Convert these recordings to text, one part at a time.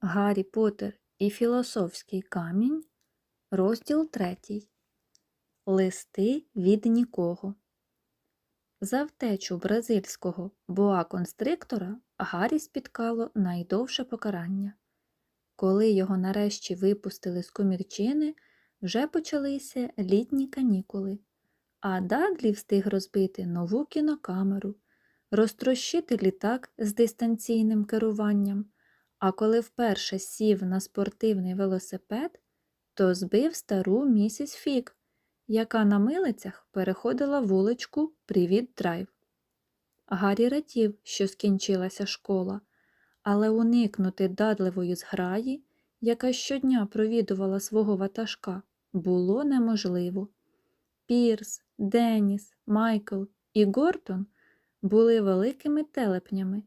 Гаррі Поттер і Філософський камінь, розділ третій. Листи від нікого. За втечу бразильського боа-констриктора Гаррі спіткало найдовше покарання. Коли його нарешті випустили з комірчини, вже почалися літні канікули, а Дадлі встиг розбити нову кінокамеру, розтрощити літак з дистанційним керуванням, а коли вперше сів на спортивний велосипед, то збив стару місіс Фік, яка на милицях переходила вуличку Привіт Драйв. Гаррі радів, що скінчилася школа, але уникнути дадливої зграї, яка щодня провідувала свого ватажка, було неможливо. Пірс, Деніс, Майкл і Гортон були великими телепнями,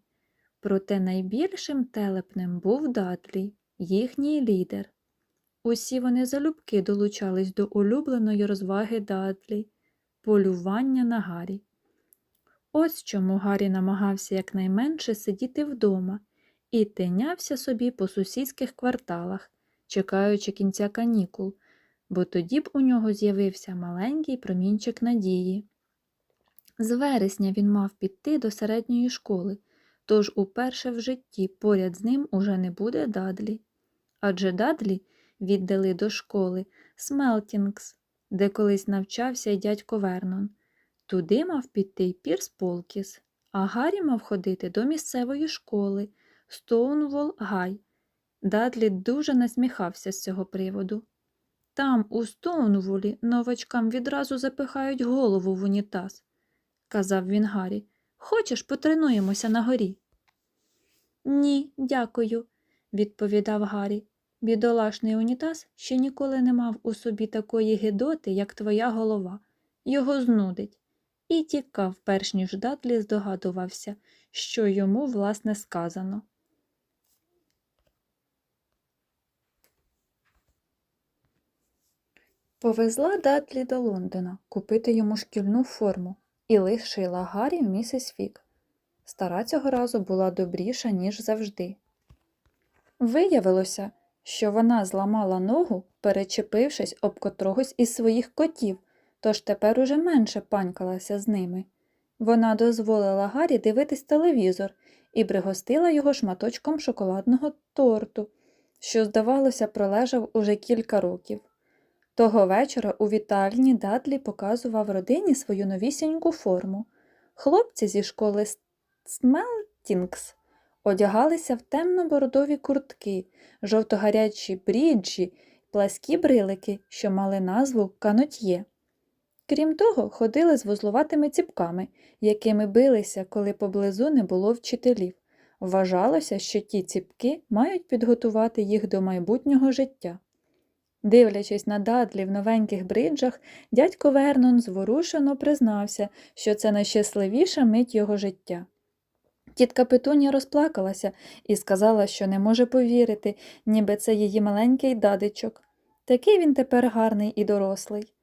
проте найбільшим телепнем був Дадлі, їхній лідер. Усі вони залюбки долучались до улюбленої розваги Дадлі полювання на Гаррі. Ось чому Гаррі намагався якнайменше сидіти вдома і тинявся собі по сусідських кварталах, чекаючи кінця канікул, бо тоді б у нього з'явився маленький промінчик надії. З вересня він мав піти до середньої школи, тож уперше в житті поряд з ним уже не буде Дадлі. Адже Дадлі віддали до школи Смелтінгс, де колись навчався й дядько Вернон. Туди мав піти й Пірс Полкіс, а Гаррі мав ходити до місцевої школи Стоунвол Гай. Дадлі дуже насміхався з цього приводу. Там, у Стоунволі, новачкам відразу запихають голову в унітаз, казав він Гаррі. Хочеш, потренуємося на горі? Ні, дякую, відповідав Гаррі. Бідолашний унітаз ще ніколи не мав у собі такої гидоти, як твоя голова. Його знудить. І тікав, перш ніж Дадлі здогадувався, що йому, власне, сказано. Повезла Дадлі до Лондона купити йому шкільну форму і лишила Гаррі місіс Фік. Стара цього разу була добріша, ніж завжди. Виявилося, що вона зламала ногу, перечепившись об котрогось із своїх котів, тож тепер уже менше панькалася з ними. Вона дозволила Гаррі дивитись телевізор і пригостила його шматочком шоколадного торту, що, здавалося, пролежав уже кілька років. Того вечора у вітальні Дадлі показував родині свою новісіньку форму. Хлопці зі школи Смелтінгс одягалися в темно-бородові куртки, жовтогарячі бріджі, пласкі брилики, що мали назву канотьє. Крім того, ходили з вузлуватими ціпками, якими билися, коли поблизу не було вчителів. Вважалося, що ті ціпки мають підготувати їх до майбутнього життя. Дивлячись на Дадлі в новеньких бриджах, дядько Вернон зворушено признався, що це найщасливіша мить його життя. Тітка Петунія розплакалася і сказала, що не може повірити, ніби це її маленький дадичок. Такий він тепер гарний і дорослий.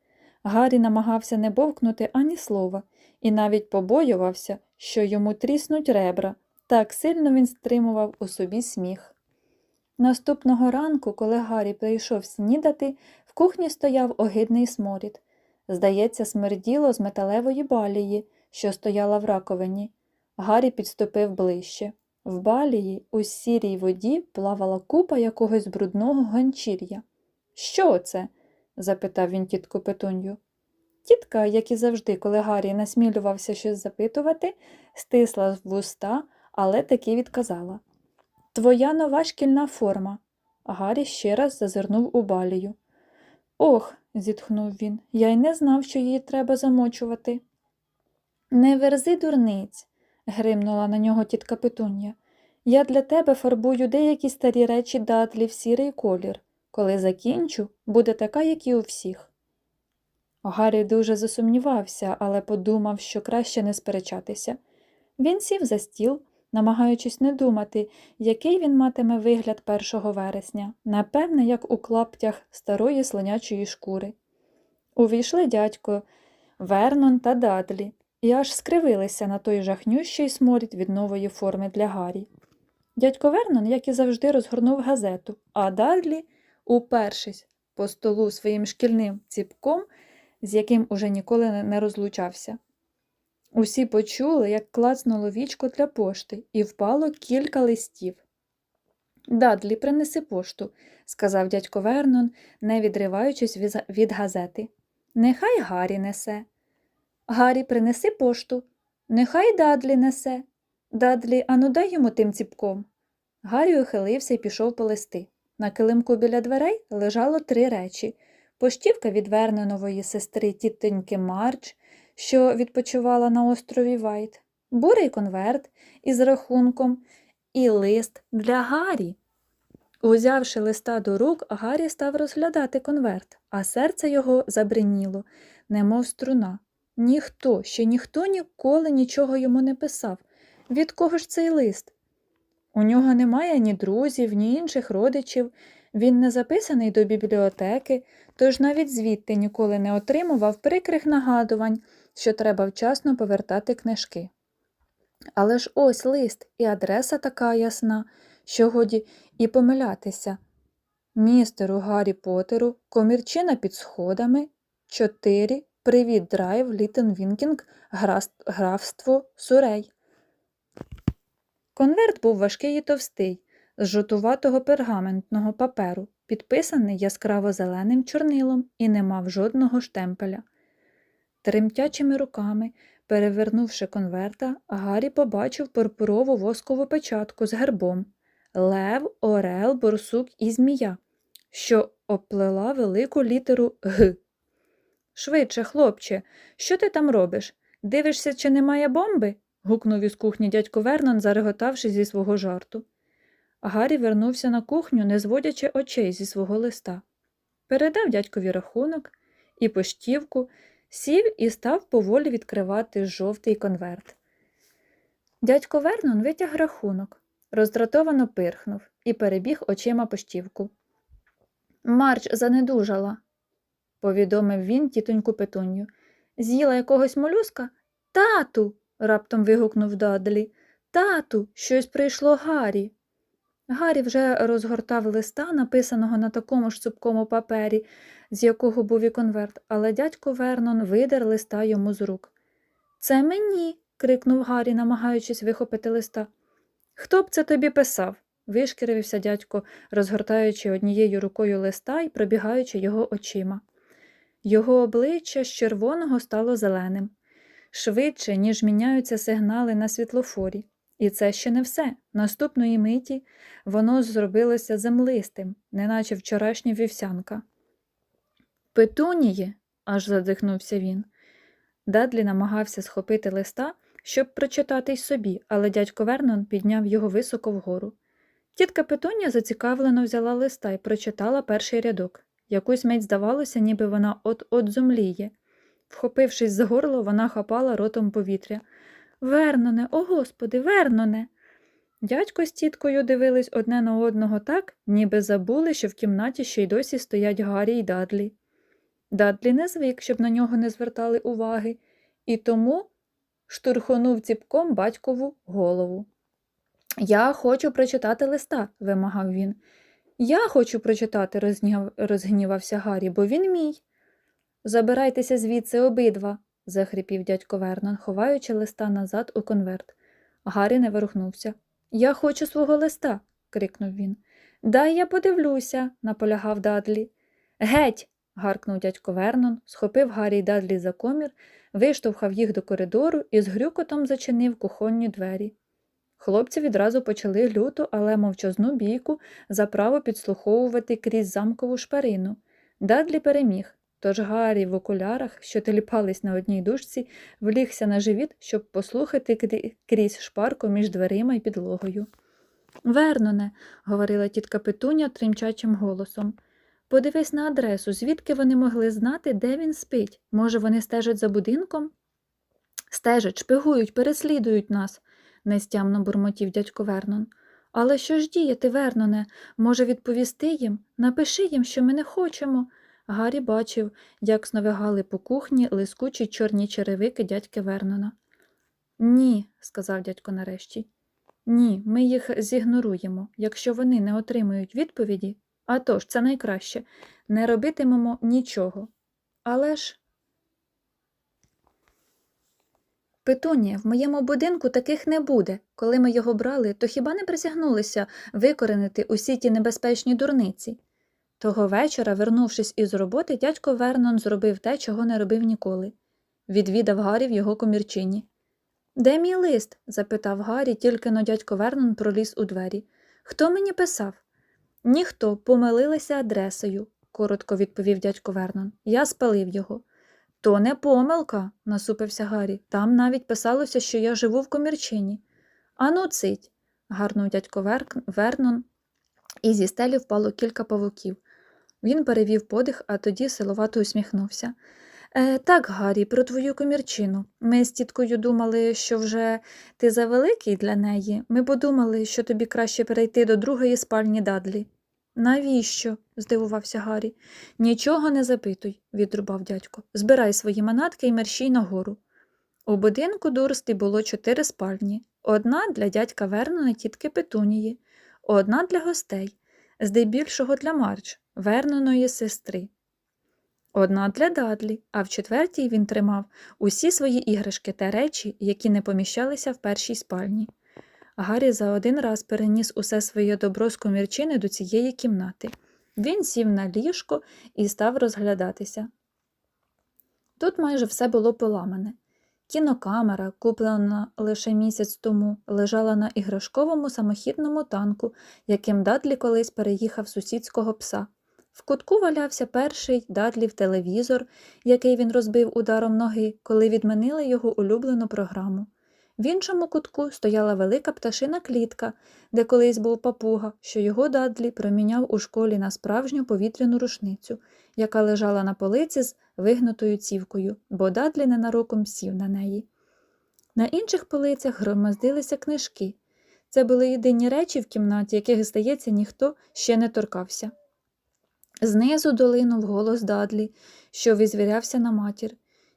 Гаррі намагався не бовкнути ані слова, і навіть побоювався, що йому тріснуть ребра. Так сильно він стримував у собі сміх. Наступного ранку, коли Гаррі прийшов снідати, в кухні стояв огидний сморід. Здається, смерділо з металевої балії, що стояла в раковині. Гаррі підступив ближче. В балії у сірій воді плавала купа якогось брудного ганчір'я. Що це? запитав він тітку Петунью. Тітка, як і завжди, коли Гаррі насмілювався щось запитувати, стисла в вуста, але таки відказала. Твоя нова шкільна форма. Гаррі ще раз зазирнув у балію. Ох, зітхнув він, я й не знав, що її треба замочувати. Не верзи дурниць, гримнула на нього тітка Петуння. Я для тебе фарбую деякі старі речі датлі в сірий колір. Коли закінчу, буде така, як і у всіх. Гаррі дуже засумнівався, але подумав, що краще не сперечатися. Він сів за стіл, намагаючись не думати, який він матиме вигляд 1 вересня, напевне, як у клаптях старої слонячої шкури. Увійшли дядько Вернон та Дадлі і аж скривилися на той жахнющий сморід від нової форми для Гаррі. Дядько Вернон, як і завжди, розгорнув газету, а Дадлі, упершись по столу своїм шкільним ціпком, з яким уже ніколи не- розлучався. Усі почули, як клацнуло вічко для пошти, і впало кілька листів. Дадлі, принеси пошту, сказав дядько Вернон, не відриваючись від- від газети. Нехай Гаррі несе. Гаррі, принеси пошту. Нехай Дадлі несе. Дадлі, ану дай йому тим ціпком. Гаррі ухилився і пішов по листи. На килимку біля дверей лежало три речі поштівка від Вернонової сестри тітоньки Мардж, що відпочивала на острові Вайт, бурий конверт із рахунком і лист для Гаррі. Узявши листа до рук, Гаррі став розглядати конверт, а серце його забриніло, немов струна. Ніхто, ще ніхто ніколи нічого йому не писав. Від кого ж цей лист? У нього немає ні друзів, ні інших родичів, він не записаний до бібліотеки, тож навіть звідти ніколи не отримував прикрих нагадувань, що треба вчасно повертати книжки. Але ж ось лист і адреса така ясна, що годі і помилятися. Містеру Гаррі Поттеру, комірчина під сходами, 4, Привіт Драйв, Літен Вінкінг, графство Сурей. Конверт був важкий і товстий, з жовтуватого пергаментного паперу, підписаний яскраво зеленим чорнилом і не мав жодного штемпеля. Тремтячими руками, перевернувши конверта, Гаррі побачив пурпурову воскову печатку з гербом Лев, Орел, Борсук і Змія, що оплела велику літеру Г. Швидше, хлопче, що ти там робиш? Дивишся, чи немає бомби? гукнув із кухні дядько Вернон, зареготавши зі свого жарту. Гаррі вернувся на кухню, не зводячи очей зі свого листа. Передав дядькові рахунок і поштівку, сів і став поволі відкривати жовтий конверт. Дядько Вернон витяг рахунок, роздратовано пирхнув і перебіг очима поштівку. Марч занедужала, повідомив він тітоньку Петунью. З'їла якогось молюска? Тату. раптом вигукнув Дадлі. Тату, щось прийшло Гаррі. Гаррі вже розгортав листа, написаного на такому ж цупкому папері, з якого був і конверт, але дядько Вернон видер листа йому з рук. Це мені. крикнув Гаррі, намагаючись вихопити листа. Хто б це тобі писав? вишкірився дядько, розгортаючи однією рукою листа і пробігаючи його очима. Його обличчя з червоного стало зеленим, швидше, ніж міняються сигнали на світлофорі. І це ще не все. Наступної миті воно зробилося землистим, неначе вчорашня вівсянка. Петуніє, аж задихнувся він. Дадлі намагався схопити листа, щоб прочитати й собі, але дядько Вернон підняв його високо вгору. Тітка Петунія зацікавлено взяла листа і прочитала перший рядок. Якусь мить здавалося, ніби вона от-от зумліє. Вхопившись за горло, вона хапала ротом повітря. Верноне, о господи, Верноне. Дядько з тіткою дивились одне на одного так, ніби забули, що в кімнаті ще й досі стоять Гаррі й Дадлі. Дадлі не звик, щоб на нього не звертали уваги, і тому штурхонув ціпком батькову голову. Я хочу прочитати листа, вимагав він. Я хочу прочитати, розгнів... розгнівався Гаррі, бо він мій. Забирайтеся звідси обидва, захрипів дядько Вернон, ховаючи листа назад у конверт. Гаррі не ворухнувся. Я хочу свого листа, крикнув він. Дай я подивлюся, наполягав Дадлі. Геть. гаркнув дядько Вернон, схопив Гаррі й Дадлі за комір, виштовхав їх до коридору і з грюкотом зачинив кухонні двері. Хлопці відразу почали люту, але мовчазну бійку за право підслуховувати крізь замкову шпарину. Дадлі переміг, тож Гаррі в окулярах, що теліпались на одній дужці, влігся на живіт, щоб послухати крізь шпарку між дверима і підлогою. Верноне, говорила тітка Петуня тремчачим голосом. Подивись на адресу, звідки вони могли знати, де він спить. Може, вони стежать за будинком? Стежать, шпигують, переслідують нас, нестямно бурмотів дядько Вернон. Але що ж діяти, Верноне? Може, відповісти їм? Напиши їм, що ми не хочемо. Гаррі бачив, як сновигали по кухні лискучі чорні черевики дядьки Вернона. Ні, сказав дядько нарешті. Ні, ми їх зігноруємо. Якщо вони не отримують відповіді, а тож, це найкраще, не робитимемо нічого. Але ж. Петунія, в моєму будинку таких не буде. Коли ми його брали, то хіба не присягнулися викоренити усі ті небезпечні дурниці? Того вечора, вернувшись із роботи, дядько Вернон зробив те, чого не робив ніколи. Відвідав Гаррі в його комірчині. Де мій лист? запитав Гаррі, тільки но дядько Вернон проліз у двері. Хто мені писав? Ніхто, помилилися адресою, коротко відповів дядько Вернон. Я спалив його. То не помилка, насупився Гаррі. Там навіть писалося, що я живу в комірчині. Ану, цить, гарнув дядько Вернон, і зі стелі впало кілька павуків. Він перевів подих, а тоді силовато усміхнувся. Е, так, Гаррі, про твою комірчину. Ми з тіткою думали, що вже ти завеликий для неї. Ми подумали, що тобі краще перейти до другої спальні Дадлі. Навіщо? здивувався Гаррі. Нічого не запитуй, відрубав дядько. Збирай свої манатки і мерщій нагору. У будинку Дурсті було чотири спальні: одна для дядька Вернона тітки Петунії, одна для гостей, здебільшого для Марч, Верноної сестри. Одна для Дадлі, а в четвертій він тримав усі свої іграшки та речі, які не поміщалися в першій спальні. Гаррі за один раз переніс усе своє добро з комірчини до цієї кімнати. Він сів на ліжко і став розглядатися. Тут майже все було поламане. Кінокамера, куплена лише місяць тому, лежала на іграшковому самохідному танку, яким Дадлі колись переїхав сусідського пса. В кутку валявся перший Дадлів телевізор, який він розбив ударом ноги, коли відмінили його улюблену програму. В іншому кутку стояла велика пташина клітка, де колись був папуга, що його Дадлі проміняв у школі на справжню повітряну рушницю, яка лежала на полиці з вигнутою цівкою, бо Дадлі ненароком сів на неї. На інших полицях громоздилися книжки. Це були єдині речі в кімнаті, яких, здається, ніхто ще не торкався. Знизу долинув голос Дадлі, що визвірявся на матір.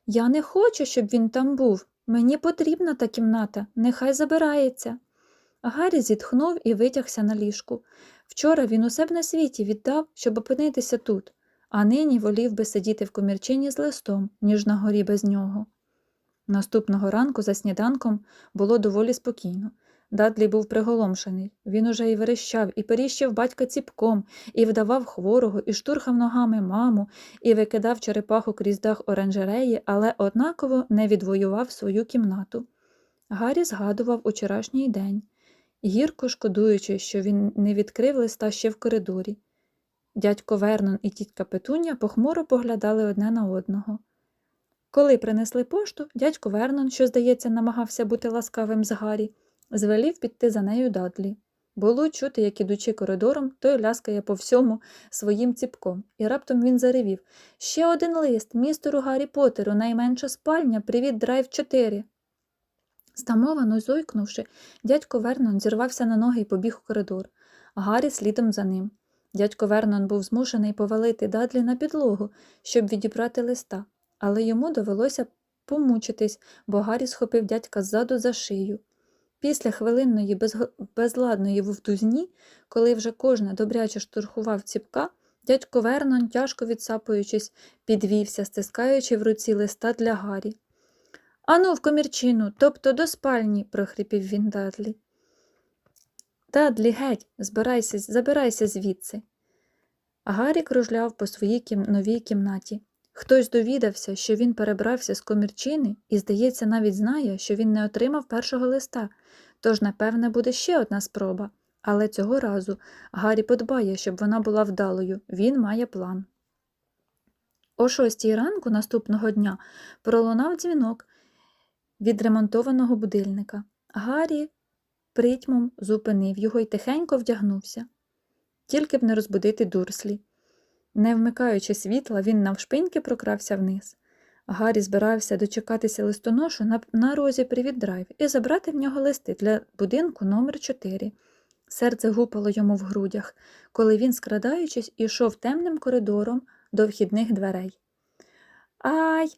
Я не хочу, щоб він там був. Мені потрібна та кімната, нехай забирається. Гаррі зітхнув і витягся на ліжку. Вчора він усе б на світі віддав, щоб опинитися тут, а нині волів би сидіти в комірчині з листом, ніж на горі без нього. Наступного ранку за сніданком було доволі спокійно. Дадлі був приголомшений. Він уже і верещав, і періщив батька ціпком, і вдавав хворого, і штурхав ногами маму, і викидав черепаху крізь дах оранжереї, але однаково не відвоював свою кімнату. Гаррі згадував учорашній день, гірко шкодуючи, що він не відкрив листа ще в коридорі. Дядько Вернон і тітка Петуня похмуро поглядали одне на одного. Коли принесли пошту, дядько Вернон, що, здається, намагався бути ласкавим з Гаррі, звелів піти за нею Дадлі. Було чути, як ідучи коридором, той ляскає по всьому своїм ціпком, і раптом він заревів Ще один лист, містеру Гаррі Поттеру, найменша спальня, привіт, драйв 4. Стамовано зойкнувши, дядько Вернон зірвався на ноги і побіг у коридор, Гаррі слідом за ним. Дядько Вернон був змушений повалити Дадлі на підлогу, щоб відібрати листа, але йому довелося помучитись, бо Гаррі схопив дядька ззаду за шию. Після хвилинної безладної вовтузні, коли вже кожне добряче штурхував ціпка, дядько Вернон, тяжко відсапуючись, підвівся, стискаючи в руці листа для Гаррі. Ану, в комірчину, тобто до спальні, прохрипів він Дадлі. Дадлі, геть, збирайся, забирайся звідси. Гаррі кружляв по своїй кім... новій кімнаті. Хтось довідався, що він перебрався з комірчини і, здається, навіть знає, що він не отримав першого листа, тож, напевне, буде ще одна спроба. Але цього разу Гаррі подбає, щоб вона була вдалою, він має план. О шостій ранку наступного дня пролунав дзвінок від ремонтованого будильника. Гаррі притьмом зупинив його і тихенько вдягнувся. Тільки б не розбудити дурслі. Не вмикаючи світла, він навшпиньки прокрався вниз. Гаррі збирався дочекатися листоношу на, на розі Привіт Драйв і забрати в нього листи для будинку номер 4 Серце гупало йому в грудях, коли він, скрадаючись, ішов темним коридором до вхідних дверей. Ай.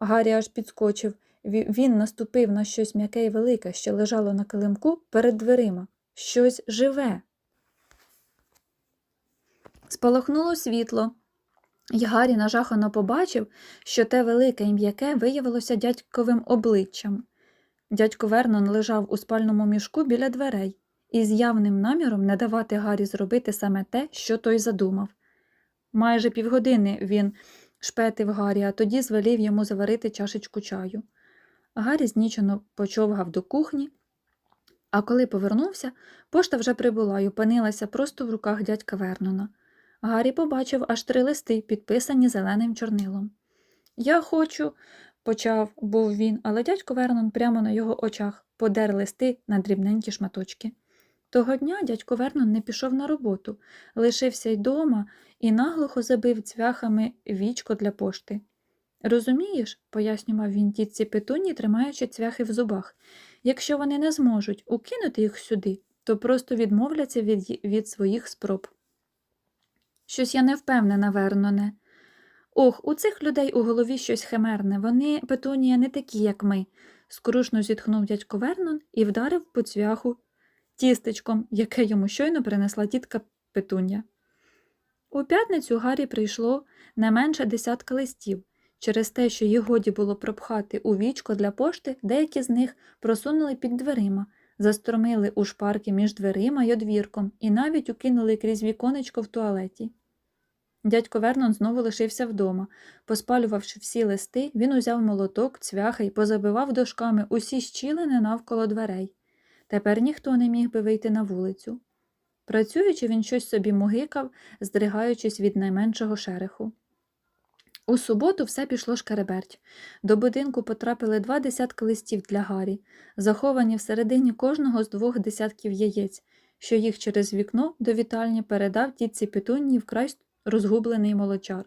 Гаррі аж підскочив. Він наступив на щось м'яке і велике, що лежало на килимку перед дверима. Щось живе. Спалахнуло світло, і Гаррі нажахано побачив, що те велике і м'яке виявилося дядьковим обличчям. Дядько Вернон лежав у спальному мішку біля дверей і з явним наміром не давати Гаррі зробити саме те, що той задумав. Майже півгодини він шпетив Гаррі, а тоді звелів йому заварити чашечку чаю. Гаррі знічено почовгав до кухні, а коли повернувся, пошта вже прибула і опинилася просто в руках дядька Вернона. Гаррі побачив аж три листи, підписані зеленим чорнилом. Я хочу, почав був він, але дядько Вернон прямо на його очах подер листи на дрібненькі шматочки. Того дня дядько Вернон не пішов на роботу, лишився й дома і наглухо забив цвяхами вічко для пошти. Розумієш, пояснював він тітці Петуні, тримаючи цвяхи в зубах, якщо вони не зможуть укинути їх сюди, то просто відмовляться від, від своїх спроб. Щось я не впевнена, Верноне. Ох, у цих людей у голові щось химерне, вони, Петунія, не такі, як ми, скрушно зітхнув дядько Вернон і вдарив по цвяху тістечком, яке йому щойно принесла тітка Петуня. У п'ятницю Гаррі прийшло не менше десятка листів. Через те, що їх годі було пропхати у вічко для пошти, деякі з них просунули під дверима, застромили у шпарки між дверима й одвірком і навіть укинули крізь віконечко в туалеті. Дядько Вернон знову лишився вдома. Поспалювавши всі листи, він узяв молоток, цвяхи й позабивав дошками усі щілини навколо дверей. Тепер ніхто не міг би вийти на вулицю. Працюючи, він щось собі мугикав, здригаючись від найменшого шереху. У суботу все пішло шкереберть. До будинку потрапили два десятки листів для Гаррі, заховані всередині кожного з двох десятків яєць, що їх через вікно до вітальні передав тітці Петунні вкрай розгублений молочар.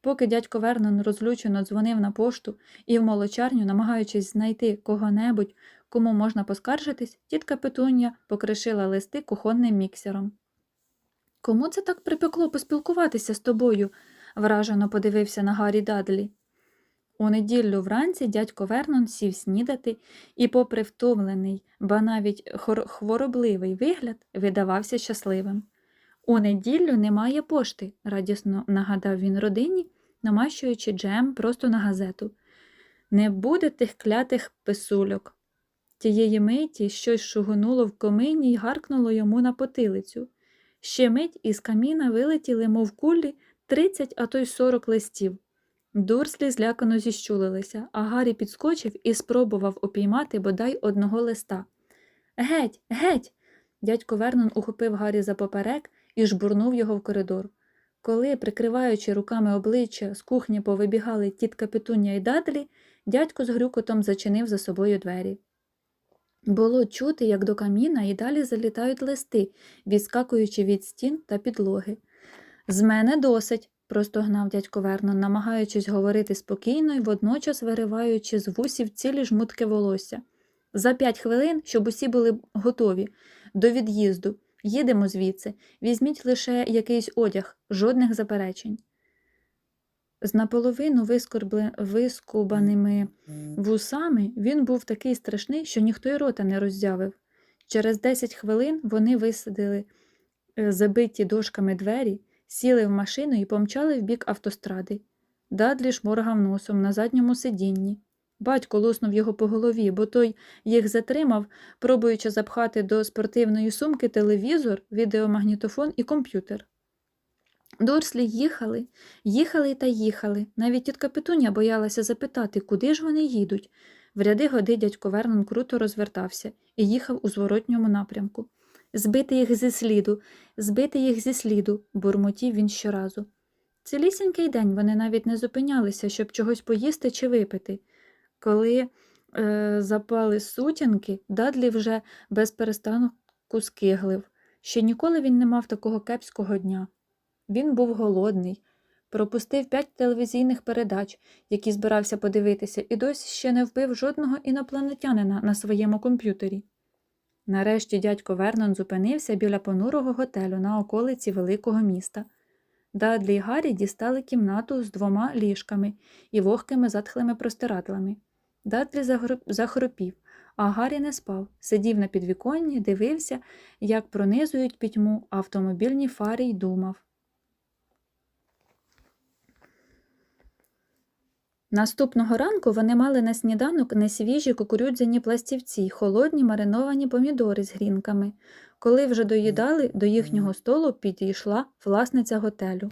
Поки дядько Вернон розлючено дзвонив на пошту і в молочарню, намагаючись знайти кого-небудь, кому можна поскаржитись, тітка Петуння покришила листи кухонним міксером. Кому це так припекло поспілкуватися з тобою? вражено подивився на Гаррі Дадлі. У неділю вранці дядько Вернон сів снідати і, попри втомлений, ба навіть хворобливий вигляд, видавався щасливим. У неділю немає пошти, радісно нагадав він родині, намащуючи джем просто на газету. Не буде тих клятих писульок. Тієї миті щось шугонуло в комині й гаркнуло йому на потилицю. Ще мить із каміна вилетіли, мов кулі, тридцять, а то й сорок листів. Дурслі злякано зіщулилися, а Гаррі підскочив і спробував упіймати бодай одного листа. Геть, геть. Дядько Вернон ухопив Гаррі за поперек і жбурнув його в коридор. Коли, прикриваючи руками обличчя, з кухні повибігали тітка Петуння і Дадлі, дядько з грюкотом зачинив за собою двері. Було чути, як до каміна і далі залітають листи, відскакуючи від стін та підлоги. З мене досить, простогнав дядько Вернон, намагаючись говорити спокійно і водночас вириваючи з вусів цілі жмутки волосся. За п'ять хвилин, щоб усі були готові до від'їзду. Їдемо звідси, візьміть лише якийсь одяг, жодних заперечень. З наполовину вискорбле- вискубаними вусами він був такий страшний, що ніхто й рота не роззявив. Через 10 хвилин вони висадили е, забиті дошками двері, сіли в машину і помчали в бік автостради. Дадлі шморгав носом на задньому сидінні. Батько луснув його по голові, бо той їх затримав, пробуючи запхати до спортивної сумки телевізор, відеомагнітофон і комп'ютер. Дурслі їхали, їхали та їхали. Навіть тітка Петуня боялася запитати, куди ж вони їдуть. В ряди годи дядько Вернон круто розвертався і їхав у зворотньому напрямку. Збити їх зі сліду, збити їх зі сліду, бурмотів він щоразу. Цілісінький день вони навіть не зупинялися, щоб чогось поїсти чи випити. Коли е, запали сутінки, Дадлі вже без перестанку скиглив. Ще ніколи він не мав такого кепського дня. Він був голодний, пропустив п'ять телевізійних передач, які збирався подивитися, і досі ще не вбив жодного інопланетянина на своєму комп'ютері. Нарешті дядько Вернон зупинився біля понурого готелю на околиці великого міста. Дадлі й Гаррі дістали кімнату з двома ліжками і вогкими затхлими простирадлами. Загру- захропів, а Гаррі не спав, сидів на підвіконні, дивився, як пронизують пітьму автомобільні фари й думав. Наступного ранку вони мали на сніданок несвіжі кукурудзяні пластівці холодні мариновані помідори з грінками. Коли вже доїдали, до їхнього столу підійшла власниця готелю.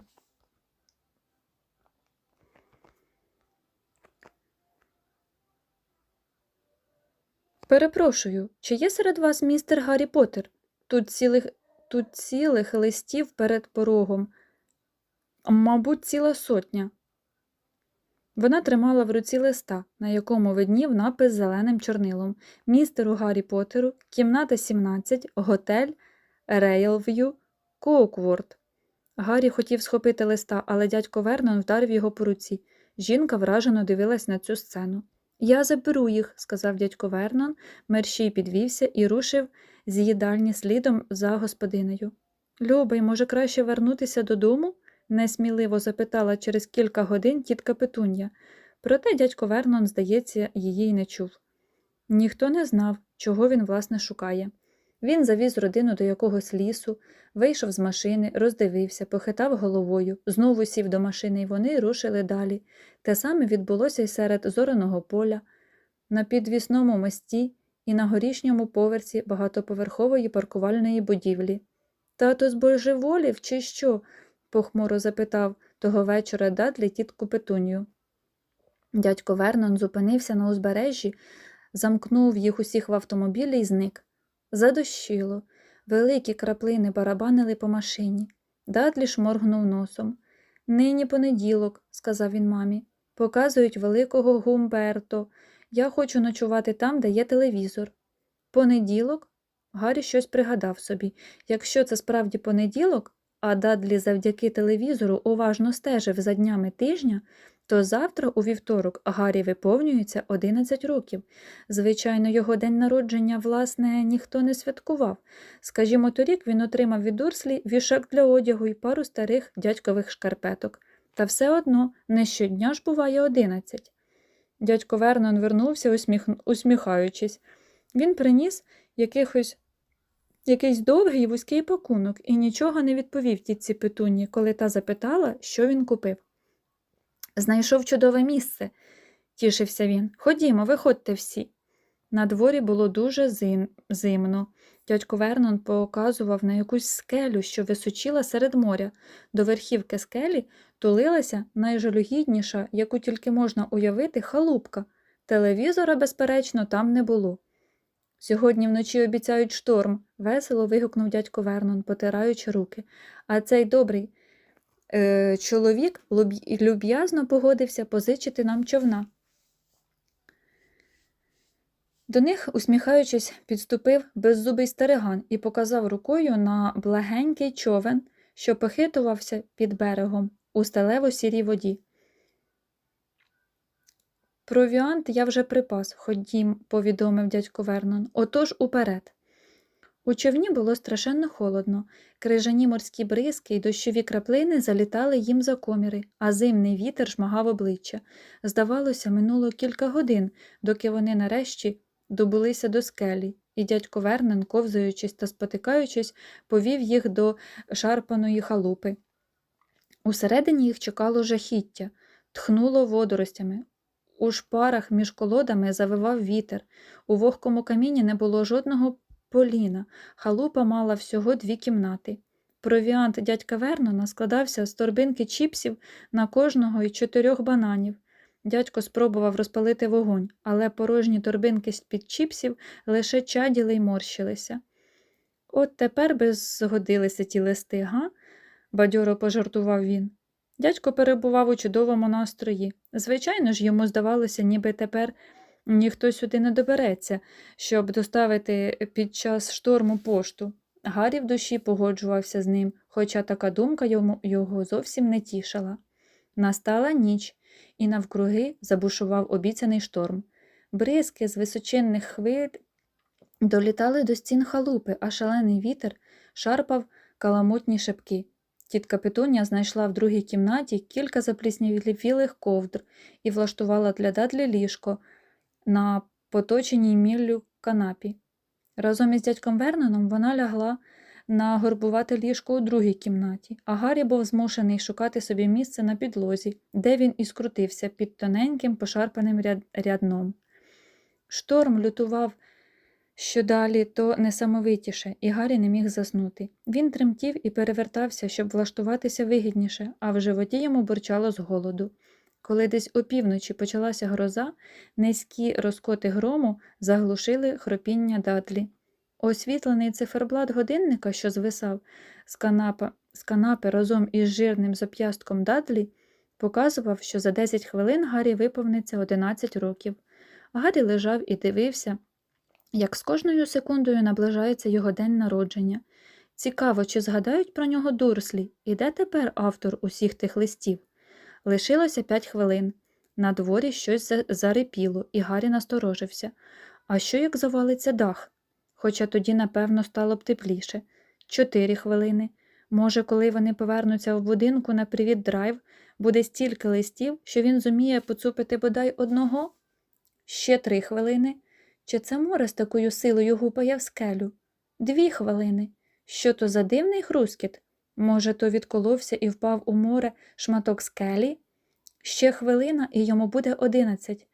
Перепрошую, чи є серед вас містер Гаррі Поттер? Тут цілих, тут цілих листів перед порогом. Мабуть, ціла сотня. Вона тримала в руці листа, на якому виднів напис зеленим чорнилом Містеру Гаррі Поттеру, кімната 17, готель Рейлв'ю, Коукворд. Гаррі хотів схопити листа, але дядько Вернон вдарив його по руці. Жінка вражено дивилась на цю сцену. Я заберу їх, сказав дядько Вернон. Мерщій підвівся і рушив з їдальні слідом за господинею. Любий, може, краще вернутися додому? несміливо запитала через кілька годин тітка Петун'я. Проте дядько Вернон, здається, її й не чув. Ніхто не знав, чого він, власне, шукає. Він завіз родину до якогось лісу, вийшов з машини, роздивився, похитав головою, знову сів до машини, і вони рушили далі. Те саме відбулося й серед зореного поля, на підвісному мості і на горішньому поверсі багатоповерхової паркувальної будівлі. Тато збожеволів, чи що? похмуро запитав того вечора Дадлі тітку Петунію. Дядько Вернон зупинився на узбережжі, замкнув їх усіх в автомобілі і зник. Задощило. Великі краплини барабанили по машині. Дадлі шморгнув носом. Нині понеділок, сказав він мамі. Показують великого Гумберто. Я хочу ночувати там, де є телевізор. Понеділок? Гаррі щось пригадав собі. Якщо це справді понеділок, а Дадлі завдяки телевізору уважно стежив за днями тижня, то завтра, у вівторок, Гаррі виповнюється 11 років. Звичайно, його день народження, власне, ніхто не святкував. Скажімо, торік він отримав від Урслі вішак для одягу і пару старих дядькових шкарпеток. Та все одно не щодня ж буває 11. Дядько Вернон вернувся, усміх... усміхаючись. Він приніс якихось якийсь довгий вузький пакунок і нічого не відповів тітці Петуні, коли та запитала, що він купив. Знайшов чудове місце, тішився він. Ходімо, виходьте всі. На дворі було дуже зим... зимно. Дядько Вернон показував на якусь скелю, що височила серед моря. До верхівки скелі тулилася найжалюгідніша, яку тільки можна уявити, халупка. Телевізора, безперечно, там не було. Сьогодні вночі обіцяють шторм, весело вигукнув дядько Вернон, потираючи руки. А цей добрий чоловік люб'язно погодився позичити нам човна. До них, усміхаючись, підступив беззубий стариган і показав рукою на благенький човен, що похитувався під берегом у сталево сірій воді. Провіант я вже припас, ходім, повідомив дядько Вернон. Отож уперед. У човні було страшенно холодно. Крижані морські бризки й дощові краплини залітали їм за коміри, а зимний вітер шмагав обличчя. Здавалося, минуло кілька годин, доки вони нарешті добулися до скелі, і дядько Вернон, ковзаючись та спотикаючись, повів їх до шарпаної халупи. Усередині їх чекало жахіття, тхнуло водоростями. У шпарах між колодами завивав вітер. У вогкому каміні не було жодного поліна. Халупа мала всього дві кімнати. Провіант дядька Вернона складався з торбинки чіпсів на кожного і чотирьох бананів. Дядько спробував розпалити вогонь, але порожні торбинки з-під чіпсів лише чаділи й морщилися. От тепер би згодилися ті листи, га? бадьоро пожартував він. Дядько перебував у чудовому настрої. Звичайно ж, йому здавалося, ніби тепер ніхто сюди не добереться, щоб доставити під час шторму пошту. Гаррі в душі погоджувався з ним, хоча така думка йому його зовсім не тішила. Настала ніч, і навкруги забушував обіцяний шторм. Бризки з височинних хвиль долітали до стін халупи, а шалений вітер шарпав каламутні шипки. Тітка Петуня знайшла в другій кімнаті кілька запліснявілих ковдр і влаштувала для Дадлі ліжко, на поточеній міллю канапі. Разом із дядьком Верноном вона лягла на горбувате ліжко у другій кімнаті, а Гаррі був змушений шукати собі місце на підлозі, де він і скрутився під тоненьким пошарпаним ряд... рядном. Шторм лютував що далі, то несамовитіше, і Гаррі не міг заснути. Він тремтів і перевертався, щоб влаштуватися вигідніше, а в животі йому бурчало з голоду. Коли десь опівночі почалася гроза, низькі розкоти грому заглушили хропіння дадлі. Освітлений циферблат годинника, що звисав з, канапа, з канапи разом із жирним зап'ястком дадлі, показував, що за 10 хвилин Гаррі виповниться 11 років. Гаррі лежав і дивився, як з кожною секундою наближається його день народження. Цікаво, чи згадають про нього дурслі, і де тепер автор усіх тих листів? Лишилося п'ять хвилин. На дворі щось зарипіло, і Гаррі насторожився. А що як завалиться дах? Хоча тоді, напевно, стало б тепліше. Чотири хвилини. Може, коли вони повернуться в будинку на привіт драйв, буде стільки листів, що він зуміє поцупити бодай одного? Ще три хвилини. Чи це море з такою силою гупає в скелю? Дві хвилини. Що то за дивний хрускіт? Може, то відколовся і впав у море шматок скелі? Ще хвилина, і йому буде одинадцять.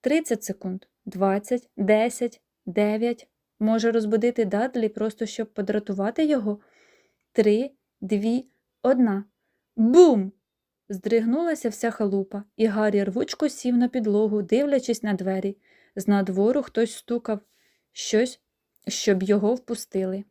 Тридцять секунд, двадцять, десять, дев'ять. Може розбудити Дадлі просто щоб подратувати його? Три, дві, одна. Бум! Здригнулася вся халупа, і Гаррі рвучко сів на підлогу, дивлячись на двері. З надвору хтось стукав щось, щоб його впустили.